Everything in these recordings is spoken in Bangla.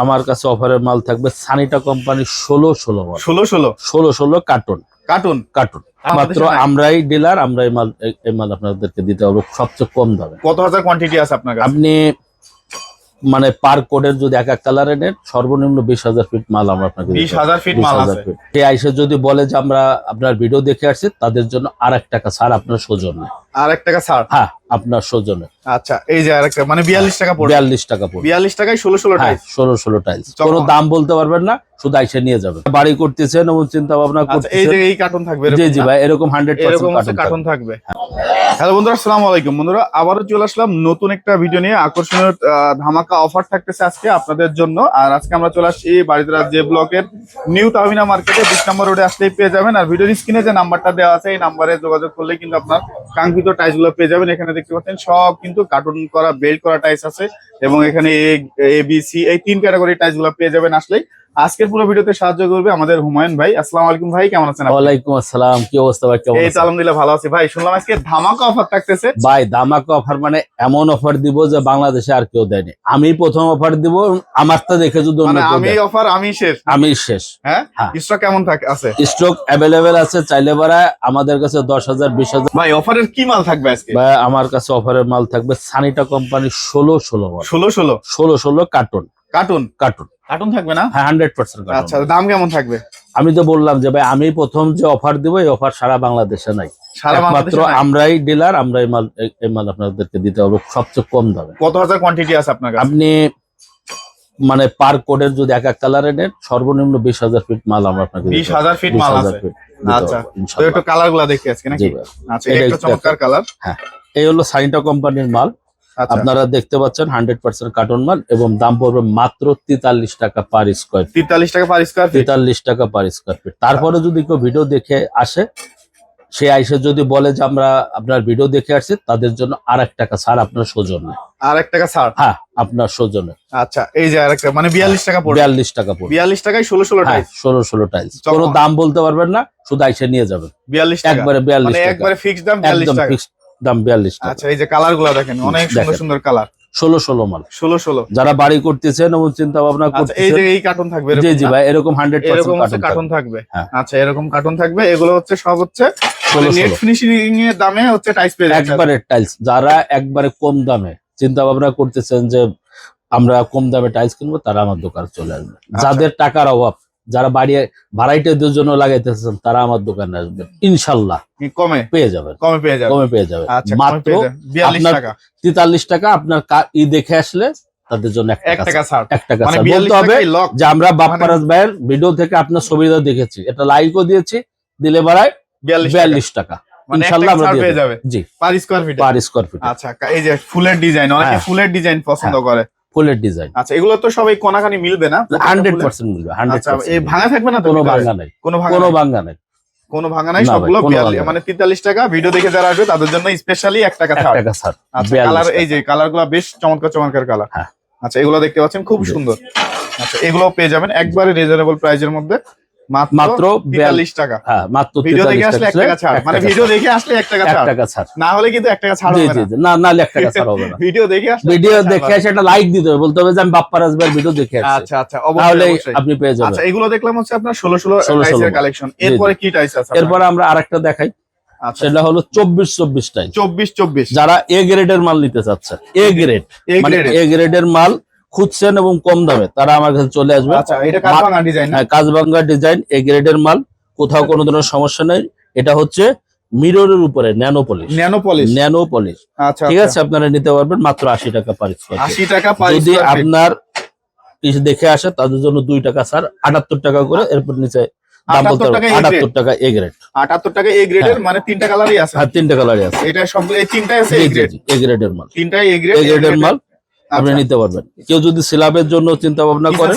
আমার কাছে অফারের মাল থাকবে সানিটা কোম্পানি ষোলো ষোলো ষোলো ষোলো? ষোলো ষোলো কার্টুন কার্টুন কার্টুন মাত্র আমরাই ডিলার আমরাই মাল এই- মাল আপনাদেরকে দিতে পারব সবচেয়ে কম দামে। কত হাজার কোয়ান্টিটি আছে আপনার আপনি মানে পার কোডের যদি এক এক কালারে নেন সর্বনিম্ন বিশ হাজার ফিট মাল আমরা আপনাকে বিশ হাজার ফিট মাল আছে। সে আইসে যদি বলে যে আমরা আপনার ভিডিও দেখে আসছি তাদের জন্য আর এক টাকা ছাড় আপনার সৌজন্যে। আর এক টাকা ছাড়। হ্যাঁ আপনার সৌজন্যে আচ্ছা এই যে আরেকটা মানে বিয়াল্লিশ টাকা পড়বে। বিয়াল্লিশ টাকা পড়বে। বিয়াল্লিশ টাকায় ষোলো ষোলো হ্যাঁ টাইস ষোলো ষোলো টাইলস। কোনো দাম বলতে পারবেন না শুধু আইসে নিয়ে যাবেন। বাড়ি করতেছেন এবং চিন্তা ভাবনা আচ্ছা এই যে এই কার্টুন থাকবে জি জি ভাই এরকম হান্ড্রেড হচ্ছে কার্টুন থাকবে। হ্যালো বন্ধুরা আসসালামু আলাইকুম। বন্ধুরা আবারও চলে আসলাম নতুন একটা ভিডিও নিয়ে। আকর্ষণীয় ধামাকা অফার থাকতেছে আজকে আপনাদের জন্য। আর আজকে আমরা চলে আসছি বাড়িতে যে ব্লকের নিউ তাহমিনা মার্কেটে। বিশ নম্বর রোডে আসলেই পেয়ে যাবেন। আর ভিডিওর স্ক্রিনে যে নাম্বারটা দেওয়া আছে এই নাম্বারে যোগাযোগ করলে কিন্তু আপনার কাঙ্ক্ষিত টাইসগুলো পেয়ে যাবেন। এখানে দেখতে পাচ্ছেন সব কিন্তু কার্টুন করা বেল্ট করা টাইস আছে এবং এখানে এ বি সি এই তিন ক্যাটাগরি টাইসগুলো পেয়ে যাবেন আসলেই। আজকের পুরো ভিডিওতে সাহায্য করবে আমাদের হুমায়ুন ভাই। আসসালামু আলাইকুম ভাই কেমন আছেন ওয়ালাইকুম আসসালাম কি অবস্থা ভাই কেমন এই তো আছেন? আলহামদুলিল্লাহ ভালো আছি। ভাই শুনলাম আজকে ধামাকা অফার থাকতেছে। ভাই দামাকা অফার মানে এমন অফার দিব যে বাংলাদেশে আর কেউ দেয়নি। আমি প্রথম অফার দিব আমারটা দেখে যদি মানে আমি অফার আমি শেষ। আমি শেষ হ্যাঁ? হ্যাঁ। স্টক কেমন থাকে আছে? স্টক অ্যাভেলেবেল আছে চাইলে বাড়ায় আমাদের কাছে দশ হাজার বিশ হাজার। ভাই অফারের কি মাল থাকবে আজকে? বা আমার কাছে অফারের মাল থাকবে সানিটা কোম্পানি ষোলো ষোলো মাল ষোলো ষোলো? ষোলো ষোলো কার্টুন কার্টুন কার্টুন কার্টুন থাকবে না? হ্যাঁ হান্ড্রেড পার্সেন্ট আচ্ছা দাম কেমন থাকবে? আমি তো বললাম যে ভাই আমি প্রথম যে অফার দিব এই অফার সারা বাংলাদেশে নাই। একমাত্র আমরাই ডিলার আমরাই মাল এই- মাল আপনাদেরকে দিতে পারব সবচেয়ে কম দামে। কত হাজার কোয়ান্টিটি আছে আপনার আপনি মানে পার কোডের যদি এক এক কালারে নেন সর্বনিম্ন বিশ হাজার ফিট মাল আমরা আপনাকে বিশ হাজার ফিট মাল আছে। আচ্ছা। একটু কালারগুলা দেখি আজকে নাকি? আচ্ছা এটা চমৎকার কালার এই হলো সাইনটা কোম্পানির মাল। আপনারা দেখতে পাচ্ছেন হান্ড্রেড পার্সেন্ট কার্টন মাল এবং দাম পড়বে মাত্র তেতাল্লিশ টাকা পার স্কোয়ার তেতাল্লিশ টাকা পার স্কোয়ার তেতাল্লিশ টাকা পার স্কোয়ার ফিট তারপরে যদি কেউ ভিডিও দেখে আসে সে আইসে যদি বলে যে আমরা আপনার ভিডিও দেখে আসছি তাদের জন্য আর এক টাকা ছাড় আপনার সৌজন্যে। আর এক টাকা ছাড়? হ্যাঁ আপনার সৌজন্যে। আচ্ছা এই যে আরেকটা মানে বিয়াল্লিশ টাকা পড়বে। বিয়াল্লিশ টাকা পড়বে। বিয়াল্লিশ টাকায় ষোলো ষোলো হ্যাঁ টাইস ষোলো ষোলো টাইলস কোনো দাম বলতে পারবেন না শুধু আইসে নিয়ে যাবেন। বিয়াল্লিশ একবারে বিয়াল্লিশ মানে একবারে ফিক্সড দাম বিয়াল্লিশ একদম টাকা। ফিক্সড দাম বিয়াল্লিশ আচ্ছা এই যে কালারগুলা দেখেন অনেক সুন্দর সুন্দর কালার। ষোলো ষোলো মাল। ষোলো ষোলো। যারা বাড়ি করতেছেন এবং চিন্তা ভাবনা আচ্ছা এই যে এই কার্টুন থাকবে জি জি ভাই এরকম হান্ড্রেড এরকম কার্টুন থাকবে। হ্যাঁ। আচ্ছা এরকম কার্টুন থাকবে। এগুলো হচ্ছে সব হচ্ছে নেট ফিনিশিং এর দামে হচ্ছে পেয়ে একবারে টাইলস যারা একবারে কম দামে চিন্তা ভাবনা করতেছেন যে আমরা কম দামে টাইলস কিনবো তারা আমার দোকানে চলে আসবে। আচ্ছা। যাদের টাকার অভাব যারা বাড়ি ভাড়াইটেদের জন্য লাগাইতেছেন তারা আমার দোকানে আসবেন। ইনশাল্লাহ। কমে? পেয়ে যাবেন। কমে পেয়ে যাবে কমে পেয়ে যাবে আচ্ছা মাত্র আপনার তেতাল্লিশ টাকা আপনার ই দেখে আসলে তাদের জন্য এক এক টাকা টাকা ছাড়। ছাড়। এক টাকা মানে ছাড়। বলতে হবে যে আমরা মানে- বাপ্পারাজ ভাইয়ের ভিডিও থেকে আপনার ছবিটা দেখেছি। এটা লাইকও দিয়েছি দিলে বাড়ায় বিয়াল্লিশ টাকা। মানে এক ইনশাল্লাহ টাকা আমরা পেয়ে যাবে জি। Per square feet per square feet আচ্ছা এই যে ফুলের ডিজাইন অনেকে হ্যাঁ। ফুলের ডিজাইন পছন্দ করে। ফুলের ডিজাইন। আচ্ছা এগুলো তো সবাই কোনাখানি মিলবে না? হান্ড্রেড ফুলের- পার্সেন্ট মিলবে হান্ড্রেড আচ্ছা এই ভাঙা থাকবে না তো কোনো ভাঙা নাই কোনো ভাঙা কোনো ভাঙা নাই। কোনো ভাঙা নাই? সবগুলো মানে তেতাল্লিশ টাকা। ভিডিও দেখে যারা আসবে তাদের জন্য স্পেশালি 1 টাকা ছাড়। 1 টাকা ছাড় আচ্ছা কালার এই যে কালারগুলো বেশ চমৎকার চমৎকার কালার হ্যাঁ। আচ্ছা এগুলো দেখতে পাচ্ছেন খুব সুন্দর। আচ্ছা এগুলো পেয়ে যাবেন একবারে রিজনেবল প্রাইজের মধ্যে। মাত্র মাত্র তেতাল্লিশ টাকা। হ্যাঁ মাত্র ভিডিও দেখে 43 আসলে এক টাকা ছাড়। মানে ভিডিও দেখে আসলে এক টাকা এক ছাড়। টাকা ছাড়। না হলে কিন্তু এক টাকা ছাড় হবে না। না না এক টাকা ছাড় হবে না। ভিডিও দেখে আসলে ভিডিও দেখে। এসে একটা লাইক দিতে হবে। বলতে হবে যে আমি বাপ্পা রাজবার ভিডিও দেখে আসছি। আচ্ছা আচ্ছা তাহলে আপনি পেয়ে যাবেন। আচ্ছা এগুলো দেখলাম হচ্ছে আপনার ষোলো ষোলো 16 টাইসের কালেকশন এরপরে কি টাইস আছে এরপর আমরা আরেকটা দেখাই। আচ্ছা। সেটা হলো চব্বিশ চব্বিশ টাইম চব্বিশ চব্বিশ। যারা এ গ্রেডের মাল নিতে চাচ্ছে। এ গ্রেড এই মানে এ গ্রেডের মাল খুঁজছেন এবং কম দামে তারা আমার কাছে চলে আসবে। আচ্ছা ডিজাইন হ্যাঁ কাজবাঙ্গা ডিজাইন এ গ্রেডের মাল কোথাও কোনো ধরনের সমস্যা নেই। এটা হচ্ছে মিররের উপরে nano polish nano polish nano polish আচ্ছা ঠিক আছে আপনারা নিতে পারবেন মাত্র আশি টাকা পার আশি টাকা যদি আপনার পিস দেখে আসে তাদের জন্য দুই টাকা স্যার আটাত্তর টাকা করে এরপর নিচে দাম বলতে আটাত্তর টাকা এ গ্রেড আটাত্তর টাকা এই গ্রেডের মানে তিনটা কালারই আছে। আর তিনটা কালারই আছে। এটা সব এই তিনটাই আছে গ্রেড এ গ্রেডের মাল। তিনটাই এই গ্রেড এ গ্রেডের মাল। আপনি নিতে পারবেন। কেউ যদি স্ল্যাবের জন্য চিন্তা ভাবনা করে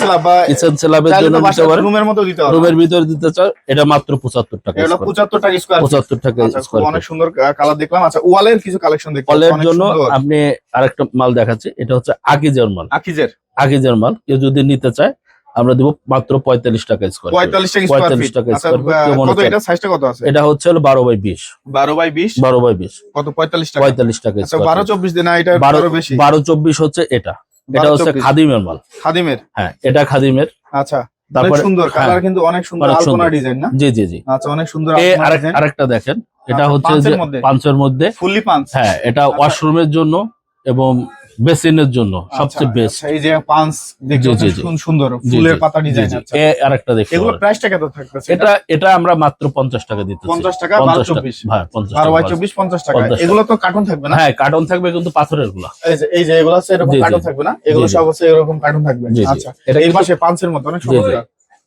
কিচেন স্ল্যাবের জন্য নিতে পারেন রুমের মতো দিতে হবে রুমের ভিতরে দিতে চায় এটা মাত্র পঁচাত্তর টাকা এটা পঁচাত্তর টাকা স্কয়ার 75 টাকা স্কয়ার অনেক সুন্দর কালার দেখলাম। আচ্ছা ওয়ালের কিছু কালেকশন দেখলাম। অনেক জন্য আপনি আরেকটা মাল দেখাচ্ছি এটা হচ্ছে আকিজের মাল। আকিজের? আকিজের মাল কেউ যদি নিতে চায় আমরা দিব মাত্র পঁয়তাল্লিশ টাকা স্কোয়ার পঁয়তাল্লিশ টাকা স্কোয়ার 45 ফিট টাকা আচ্ছা কত হচ্ছে? এটা? সাইজটা কত আছে? এটা হচ্ছে হলো বারো বাই বিশ। বারো বাই বিশ? বারো বাই বিশ। কত পঁয়তাল্লিশ টাকা? পঁয়তাল্লিশ টাকা আচ্ছা বারো চব্বিশ দিন এটা বারো বেশি। বারো চব্বিশ হচ্ছে এটা। এটা হচ্ছে খাদিমের মাল। খাদিমের? হ্যাঁ এটা খাদিমের। আচ্ছা তারপরে সুন্দর হ্যাঁ, কালার কিন্তু অনেক সুন্দর আলপনা ডিজাইন না? জি জি জি। আচ্ছা অনেক সুন্দর আরেকটা দেখেন। এটা আচ্ছা, হচ্ছে যে পাঁচের মধ্যে? ফুললি পাঁচ। হ্যাঁ এটা আচ্ছা। ওয়াশরুমের জন্য এবং বেসিনের জন্য সবচেয়ে আচ্ছা, বেস্ট আচ্ছা, এই যে পাঁচ সুন্দর ফুলের পাতা ডিজাইন এ আরেকটা দেখতে এগুলো। প্রাইসটা কত থাকতেছে? এটা এটা আমরা মাত্র পঞ্চাশ টাকা দিতেছি। 50 টাকা, 50 12 24 হ্যাঁ পঞ্চাশ বারো বাই টাকা চব্বিশ পঞ্চাশ টাকা। 50 টাকা। এগুলো তো কার্টুন থাকবে না? হ্যাঁ কার্টন থাকবে কিন্তু পাথরেরগুলা এই যে এই যে এগুলো আছে এরকম জি। থাকবে না? এগুলো। সব হচ্ছে এরকম কার্টুন থাকবে। আচ্ছা। এই পাশে পাঁচের মতো অনেক। সুন্দর।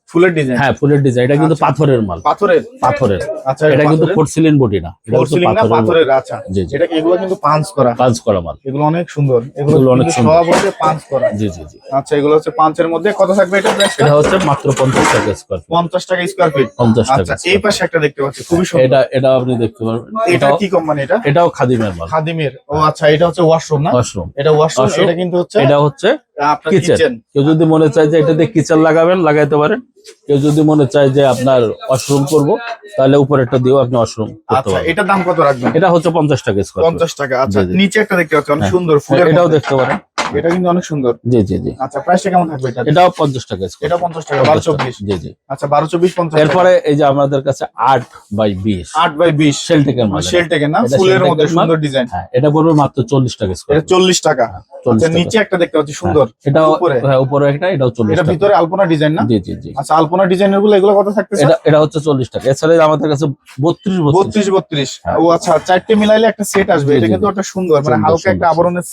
ফুলের ডিজাইন হ্যাঁ ফুলের ডিজাইন এটা কিন্তু আচ্ছা। পাথরের মাল। পাথরের? পাথরের। আচ্ছা এটা কিন্তু পোর্সিলিন বডি না। এটা পোর্সিলিন না পাথরের আচ্ছা। জি। এটা এগুলো কিন্তু পাঁচ করা? কাজ করা মাল। এগুলো অনেক সুন্দর। এগুলো অনেক সুন্দর। সব হচ্ছে পাঁচ করা। জি জি জি। আচ্ছা এগুলো হচ্ছে পাঁচের মধ্যে কত থাকবে এটা প্রাইসটা এটা হচ্ছে মাত্র পঞ্চাশ টাকা স্কোয়ার ফিট পঞ্চাশ টাকা স্কোয়ার ফিট পঞ্চাশ টাকা আচ্ছা এই পাশে একটা দেখতে পাচ্ছি খুবই সুন্দর। এটা এটা আপনি দেখতে পারবেন। এটা কি কোম্পানি এটা? এটাও খাদিমের মাল। খাদিমের। ও আচ্ছা এটা হচ্ছে ওয়াশরুম না? ওয়াশরুম এটা ওয়াশরুম এটা কিন্তু হচ্ছে এটা হচ্ছে কিচেন কিচেন কেউ যদি মনে চায় যে এটাতে কিচেন লাগাবেন লাগাইতে পারেন। কেউ যদি মনে চায় যে আপনার ওয়াশরুম করব তাহলে উপরেরটা দিয়েও আপনি ওয়াশরুম করতে আচ্ছা পারবেন। দাম কত রাখবেন? এটা হচ্ছে পঞ্চাশ টাকা স্কোয়ার পঞ্চাশ টাকা আচ্ছা। নিচে একটা দেখতে পাচ্ছি অনেক হ্যাঁ। সুন্দর ফুল এটাও দেখতে পারেন। এটা কিন্তু অনেক সুন্দর। জি জি জি। আচ্ছা প্রাইসটা কেমন থাকবে এটা? এটাও পঞ্চাশ টাকা স্কোয়ার এটা পঞ্চাশ টাকা বারো চব্বিশ। জি জি। আচ্ছা বারো চব্বিশ পঞ্চাশ এরপরে এই যে আমাদের কাছে আট বাই বিশ। আট বাই বিশ। শেলটেকের মাল শেল থেকে না ফুলের মধ্যে সুন্দর ডিজাইন হ্যাঁ এটা পড়বে মাত্র চল্লিশ টাকা এটা স্কোয়ার চল্লিশ টাকা। আচ্ছা নিচে একটা দেখতে পাচ্ছি সুন্দর। এটাও উপরে? হ্যাঁ উপরে একটা এটাও চল্লিশ এটা ভিতরে আলপনা ডিজাইন না? জি জি জি। আচ্ছা আলপনা ডিজাইনেরগুলো এগুলো কত থাকতেছে? এটা এটা হচ্ছে চল্লিশ টাকা। এছাড়া আমাদের কাছে বত্রিশ বত্রিশ। বত্রিশ বত্রিশ। হ্যাঁ। ও আচ্ছা চারটে মিলাইলে একটা সেট আসবে। এটা কিন্তু একটা সুন্দর মানে হালকা একটা আবরণের।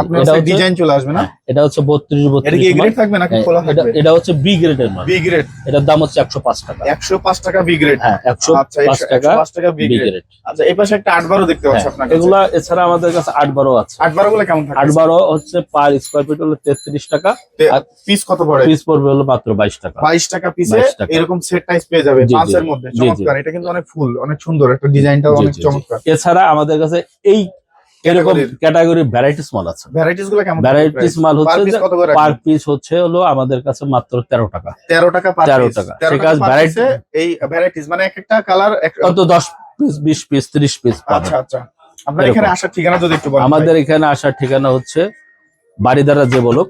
আপনার ডিজাইন চলে আসবে না? হ্যাঁ, এটা হচ্ছে বত্রিশ এটা কি গ্রেড থাকবে নাকি খোলা এটা থাকবে? এটা হচ্ছে বি গ্রেডের মাল। বি গ্রেড এটার দাম হচ্ছে একশো পাঁচ টাকা। একশো পাঁচ টাকা বি গ্রেড হ্যাঁ একশো আচ্ছা পাঁচ টাকা পাঁচ টাকা বি গ্রেড আচ্ছা এই পাশে একটা আট বারো দেখতে পাচ্ছি আপনার কাছে। এগুলা এছাড়া আমাদের কাছে আট বারো আছে। আট বারো গুলো কেমন থাকে আট বারো হচ্ছে পার স্কোয়ার ফিট হলো তেত্রিশ টাকা। আর পিস কত পড়ে? পিস পড়বে হলো মাত্র বাইশ টাকা। বাইশ টাকা পিসে এরকম সেট টাইস পেয়ে যাবে পাঁচের মধ্যে। চমৎকার। এটা কিন্তু অনেক ফুল অনেক সুন্দর। একটা ডিজাইনটাও অনেক। চমৎকার। এছাড়া আমাদের কাছে এই এরকম ক্যাটাগরি ভ্যারাইটিস মাল আছে। ভ্যারাইটিসগুলো কেমন? ভ্যারাইটিস মাল হচ্ছে পার পিস হচ্ছে হলো আমাদের কাছে মাত্র তেরো টাকা। তেরো টাকা পার 13 টাকা। টাকা এ এই ভ্যারাইটিস মানে এক একটা কালার কত? পিস বিশ পিস ত্রিশ পিস আচ্ছা আচ্ছা। আপনার এখানে আসার ঠিকানা যদি একটু বলেন আমাদের এখানে আসার ঠিকানা হচ্ছে বাড়িদারা যে বলক।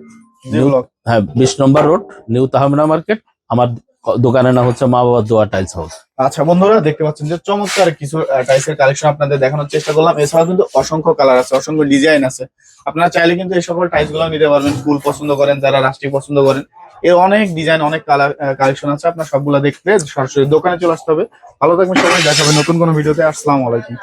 হ্যাঁ বিশ নম্বর রোড নিউ তাহমিনা মার্কেট আমার দোকানের নাম হচ্ছে মা বাবা দোয়া টাইলস হাউস আচ্ছা বন্ধুরা, দেখতে পাচ্ছেন যে চমৎকার কিছু টাইসের কালেকশন আপনাদের দেখানোর চেষ্টা করলাম। এছাড়াও কিন্তু অসংখ্য কালার আছে, অসংখ্য ডিজাইন আছে। আপনারা চাইলে কিন্তু এই সকল টাইলসগুলো নিতে পারবেন ফুল পছন্দ করেন, যারা রাষ্ট্রীয় পছন্দ করেন। এর অনেক ডিজাইন অনেক কালার কালেকশন আছে, আপনার সবগুলো দেখতে সরাসরি দোকানে চলে আসতে হবে। ভালো থাকবেন সবাই দেখাবেন নতুন কোনো ভিডিওতে। আসসালামু আলাইকুম।